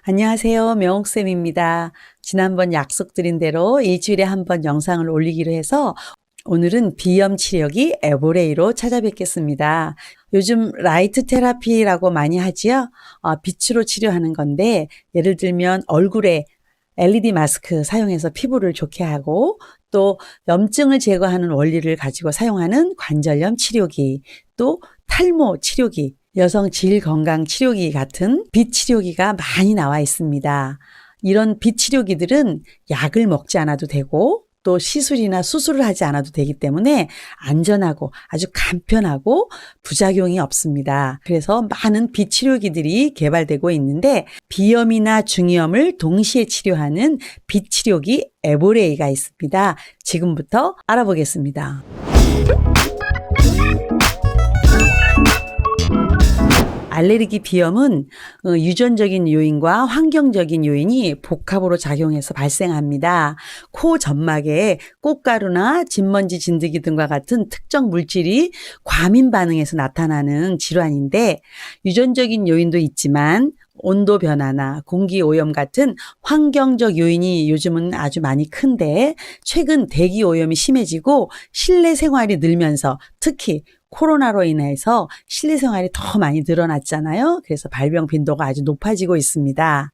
안녕하세요. 명옥쌤입니다. 지난번 약속드린 대로 일주일에 한 번 영상을 올리기로 해서 오늘은 비염 치료기 에보레이로 찾아뵙겠습니다. 요즘 라이트 테라피라고 많이 하지요. 어, 빛으로 치료하는 건데 예를 들면 얼굴에 LED 마스크 사용해서 피부를 좋게 하고 또 염증을 제거하는 원리를 가지고 사용하는 관절염 치료기 또 탈모 치료기 여성 질 건강 치료기 같은 빛 치료기가 많이 나와 있습니다. 이런 빛 치료기들은 약을 먹지 않아도 되고 또 시술이나 수술을 하지 않아도 되기 때문에 안전하고 아주 간편하고 부작용이 없습니다. 그래서 많은 비치료기들이 개발되고 있는데 비염이나 중이염을 동시에 치료하는 비치료기 에보레이가 있습니다. 지금부터 알아보겠습니다. 알레르기 비염은 어, 유전적인 요인과 환경적인 요인이 복합으로 작용해서 발생합니다. 코 점막에 꽃가루나 진먼지 진드기 등과 같은 특정 물질이 과민 반응해서 나타나는 질환인데 유전적인 요인도 있지만 온도 변화나 공기 오염 같은 환경적 요인이 요즘은 아주 많이 큰데 최근 대기 오염이 심해지고 실내 생활이 늘면서 특히 코로나로 인해서 실내 생활이 더 많이 늘어났잖아요. 그래서 발병 빈도가 아주 높아지고 있습니다.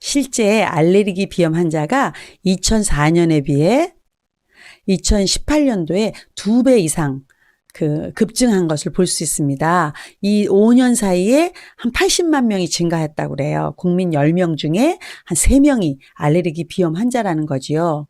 실제 알레르기 비염 환자가 2004년에 비해 2018년도에 두 배 이상 그 급증한 것을 볼 수 있습니다. 이 5년 사이에 한 80만 명이 증가했다고 그래요. 국민 10명 중에 한 3명이 알레르기 비염 환자라는 거지요.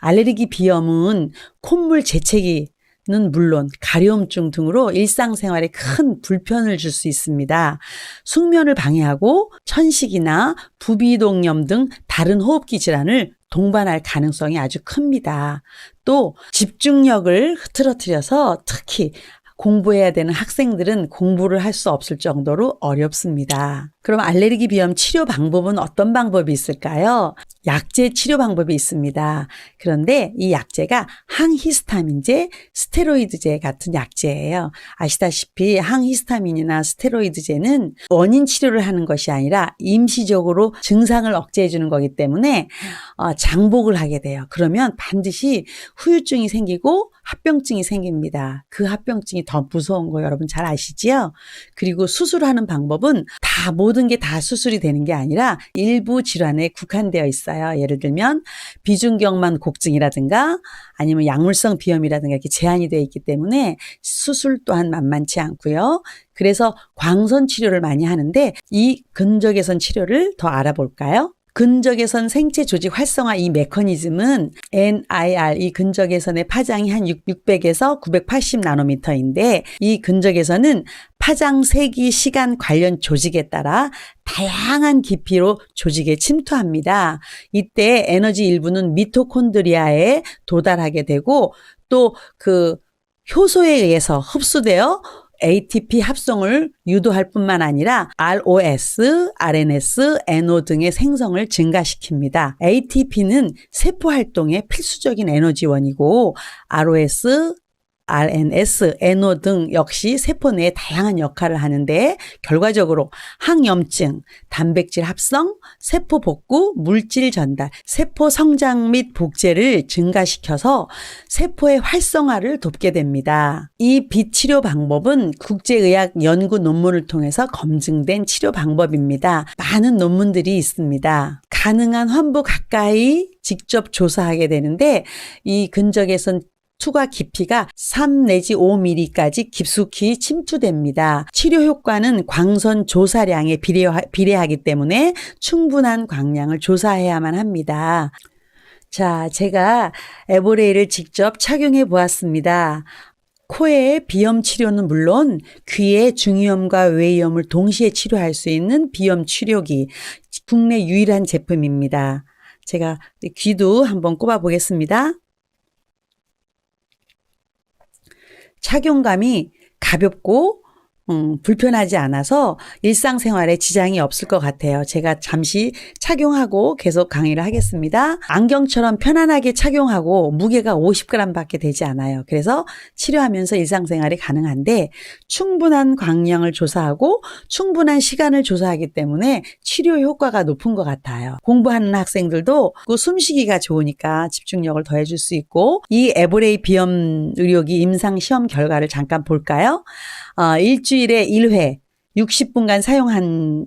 알레르기 비염은 콧물 재채기 는 물론 가려움증 등으로 일상생활에 큰 불편을 줄 수 있습니다. 숙면을 방해하고 천식이나 부비동염 등 다른 호흡기 질환을 동반할 가능성이 아주 큽니다. 또 집중력을 흐트러뜨려서 특히 공부해야 되는 학생들은 공부를 할 수 없을 정도로 어렵습니다. 그럼 알레르기 비염 치료 방법은 어떤 방법이 있을까요? 약제 치료 방법이 있습니다. 그런데 이 약제가 항히스타민제, 스테로이드제 같은 약제예요. 아시다시피 항히스타민이나 스테로이드제는 원인 치료를 하는 것이 아니라 임시적으로 증상을 억제해 주는 거기 때문에 어, 장복을 하게 돼요. 그러면 반드시 후유증이 생기고 합병증이 생깁니다. 그 합병증이 더 무서운 거 여러분 잘 아시지요? 그리고 수술하는 방법은 다 모든 게 다 수술이 되는 게 아니라 일부 질환에 국한되어 있어요. 예를 들면 비중경만 곡증이라든가 아니면 약물성 비염이라든가 이렇게 제한이 되어 있기 때문에 수술 또한 만만치 않고요. 그래서 광선 치료를 많이 하는데 이 근적외선 치료를 더 알아볼까요? 근적외선 생체 조직 활성화 이 메커니즘은 NIR 이 근적외선의 파장이 한 600에서 980 나노미터인데 이 근적외선은 파장 세기 시간 관련 조직에 따라 다양한 깊이로 조직에 침투합니다. 이때 에너지 일부는 미토콘드리아에 도달하게 되고 또 그 효소에 의해서 흡수되어 ATP 합성을 유도할 뿐만 아니라 ROS, RNS, NO 등의 생성을 증가시킵니다. ATP는 세포 활동의 필수적인 에너지원이고 ROS, RNS, NO 등 역시 세포 내에 다양한 역할을 하는데 결과적으로 항염증, 단백질 합성, 세포 복구, 물질 전달, 세포 성장 및 복제를 증가시켜서 세포의 활성화를 돕게 됩니다. 이 비치료 방법은 국제의학 연구 논문을 통해서 검증된 치료 방법입니다. 많은 논문들이 있습니다. 가능한 환부 가까이 직접 조사하게 되는데 이 근적에선 투과 깊이가 3 내지 5mm까지 깊숙이 침투됩니다. 치료 효과는 광선 조사량에 비례하, 기 때문에 충분한 광량을 조사해야만 합니다. 자, 제가 에보레이를 직접 착용해 보았습니다. 코의 비염 치료는 물론 귀의 중이염과 외이염을 동시에 치료할 수 있는 비염 치료기 국내 유일한 제품입니다. 제가 귀도 한번 꼽아 보겠습니다. 착용감이 가볍고 음, 불편하지 않아서 일상생활에 지장이 없을 것 같아요. 제가 잠시 착용하고 계속 강의를 하겠습니다. 안경처럼 편안하게 착용하고 무게가 50g 밖에 되지 않아요. 그래서 치료하면서 일상생활이 가능한데 충분한 광량을 조사하고 충분한 시간을 조사하기 때문에 치료 효과가 높은 것 같아요. 공부하는 학생들도 그 숨쉬기가 좋으니까 집중력을 더해줄 수 있고 이 에보레이 비염 의료기 임상 시험 결과를 잠깐 볼까요? 어, 일주일에 1회 60분간 사용한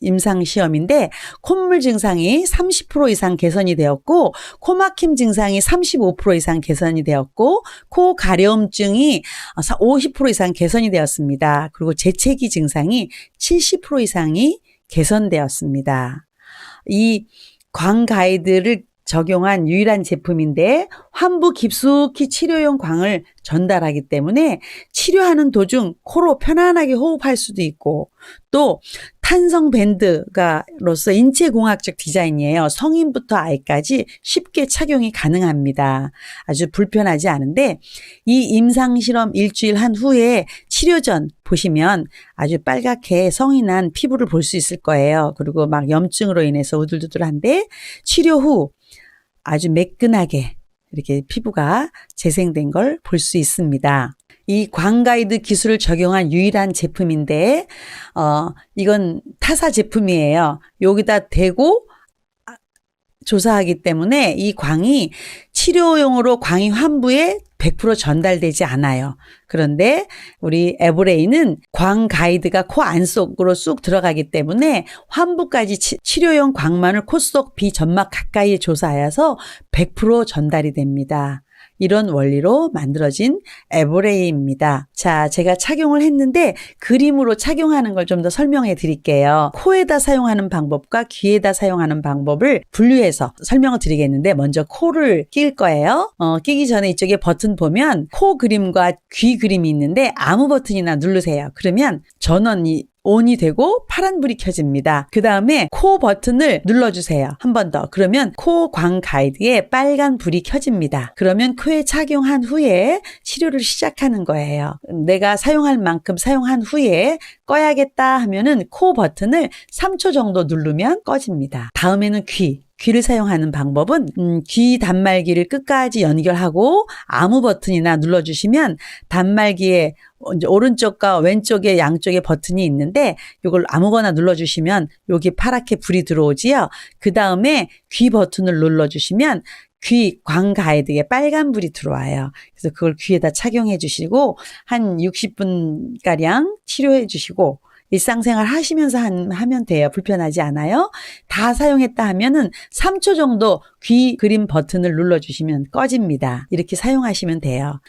임상 시험인데 콧물 증상이 30% 이상 개선이 되었고 코막힘 증상이 35% 이상 개선이 되었고 코 가려움증이 50% 이상 개선이 되었습니다. 그리고 재채기 증상이 70% 이상이 개선되었습니다. 이 광 가이드를 적용한 유일한 제품인데 환부 깊숙이 치료용 광을 전달하기 때문에 치료하는 도중 코로 편안하게 호흡할 수도 있고 또 탄성 밴드가로서 인체 공학적 디자인이에요. 성인부터 아이까지 쉽게 착용이 가능합니다. 아주 불편하지 않은데 이 임상 실험 일주일 한 후에 치료 전 보시면 아주 빨갛게 난 피부를 볼 수 있을 거예요. 그리고 막 염증으로 인해서 우들두들한데 치료 후 아주 매끈하게 이렇게 피부가 재생된 걸 볼 수 있습니다. 이 광가이드 기술을 적용한 유일한 제품인데, 어, 이건 타사 제품이에요. 여기다 대고 조사하기 때문에 이 광이 치료용으로 광이 환부에 100% 전달되지 않아요. 그런데 우리 에브레이는 광 가이드가 코 안 속으로 쑥 들어가기 때문에 환부까지 치, 치료용 광만을 코 속 비점막 가까이에 조사하여서 100% 전달이 됩니다. 이런 원리로 만들어진 에보레이입니다. 자, 제가 착용을 했는데 그림으로 착용하는 걸 좀 더 설명해 드릴게요. 코에다 사용하는 방법과 귀에다 사용하는 방법을 분류해서 설명을 드리겠는데 먼저 코를 낄 거예요. 어, 끼기 전에 이쪽에 버튼 보면 코 그림과 귀 그림이 있는데 아무 버튼이나 누르세요. 그러면 전원이 온이 되고 파란 불이 켜집니다. 그 다음에 코 버튼을 눌러주세요. 한 번 더. 그러면 코 광 가이드에 빨간 불이 켜집니다. 그러면 코에 착용한 후에 치료를 시작하는 거예요. 내가 사용할 만큼 사용한 후에 꺼야겠다 하면은 코 버튼을 3초 정도 누르면 꺼집니다. 다음에는 귀. 귀를 사용하는 방법은 음, 귀 단말기를 끝까지 연결하고 아무 버튼이나 눌러주시면 단말기에 이제 오른쪽과 왼쪽에 양쪽에 버튼이 있는데 이걸 아무거나 눌러주시면 여기 파랗게 불이 들어오지요. 그 다음에 귀 버튼을 눌러주시면 귀 광 가이드에 빨간 불이 들어와요. 그래서 그걸 귀에다 착용해 주시고 한 60분 가량 치료해 주시고 일상생활 하시면서 한, 하면 돼요. 불편하지 않아요. 다 사용했다 하면은 3초 정도 귀 그림 버튼을 눌러주시면 꺼집니다. 이렇게 사용하시면 돼요.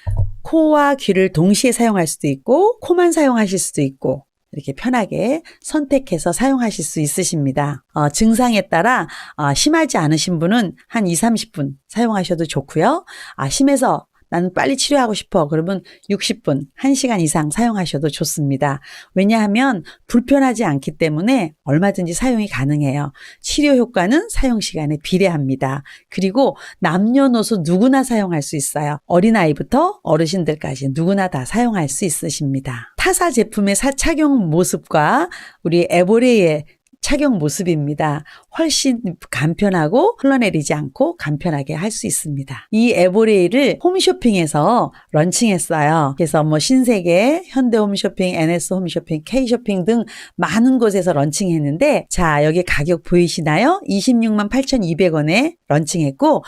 코와 귀를 동시에 사용할 수도 있고, 코만 사용하실 수도 있고, 이렇게 편하게 선택해서 사용하실 수 있으십니다. 어, 증상에 따라 어, 심하지 않으신 분은 한 2, 30분 사용하셔도 좋고요. 아, 심해서 나는 빨리 치료하고 싶어. 그러면 60분, 1시간 이상 사용하셔도 좋습니다. 왜냐하면 불편하지 않기 때문에 얼마든지 사용이 가능해요. 치료 효과는 사용 시간에 비례합니다. 그리고 남녀노소 누구나 사용할 수 있어요. 어린아이부터 어르신들까지 누구나 다 사용할 수 있으십니다. 타사 제품의 사 착용 모습과 우리 에보레의 착용 모습입니다. 훨씬 간편하고 흘러내리지 않고 간편하게 할 수 있습니다. 이 에보레이를 홈쇼핑에서 런칭했어요. 그래서 뭐 신세계, 현대홈쇼핑, NS홈쇼핑, K쇼핑 등 많은 곳에서 런칭했는데 자 여기 가격 보이시나요? 26만 8,200원에 런칭했고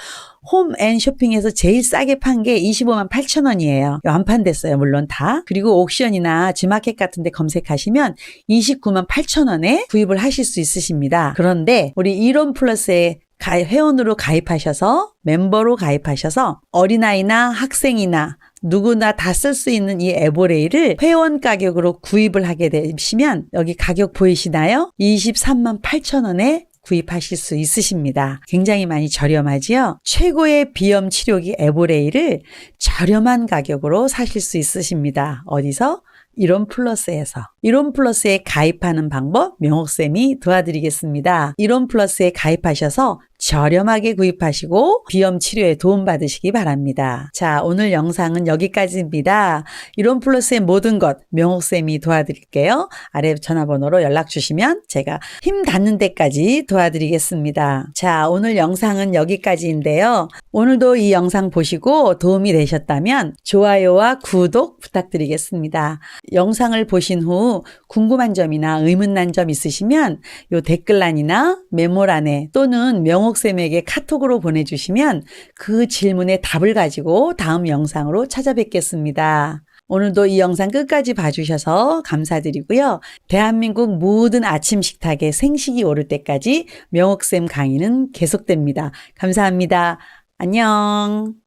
홈 앤 쇼핑에서 제일 싸게 판 게 25만 8천 원이에요. 완판됐어요. 물론 다. 그리고 옥션이나 지마켓 같은 데 검색하시면 29만 8천 원에 구입을 하실 수 있으십니다. 그런데 우리 이론 플러스에 회원으로 가입하셔서 멤버로 가입하셔서 어린아이나 학생이나 누구나 다 쓸 수 있는 이 에보레이를 회원 가격으로 구입을 하게 되시면 여기 가격 보이시나요? 23만 8천 원에 구입하실 수 있으십니다. 굉장히 많이 저렴하지요? 최고의 비염 치료기 에보레이를 저렴한 가격으로 사실 수 있으십니다. 어디서? 이론 플러스에서 이론 플러스에 가입하는 방법 명옥쌤이 도와드리겠습니다. 이론 플러스에 가입하셔서 저렴하게 구입하시고 비염 치료에 도움 받으시기 바랍니다. 자, 오늘 영상은 여기까지입니다. 이론 플러스의 모든 것 명옥쌤이 도와드릴게요. 아래 전화번호로 연락 주시면 제가 힘 닿는 데까지 도와드리겠습니다. 자, 오늘 영상은 여기까지인데요. 오늘도 이 영상 보시고 도움이 되셨다면 좋아요와 구독 부탁드리겠습니다. 영상을 보신 후 궁금한 점이나 의문난 점 있으시면 요 댓글란이나 메모란에 또는 명옥 쌤에게 카톡으로 보내주시면 그 질문에 답을 가지고 다음 영상으로 찾아뵙겠습니다. 오늘도 이 영상 끝까지 봐주셔서 감사드리고요. 대한민국 모든 아침 식탁에 생식이 오를 때까지 명옥쌤 강의는 계속됩니다. 감사합니다. 안녕.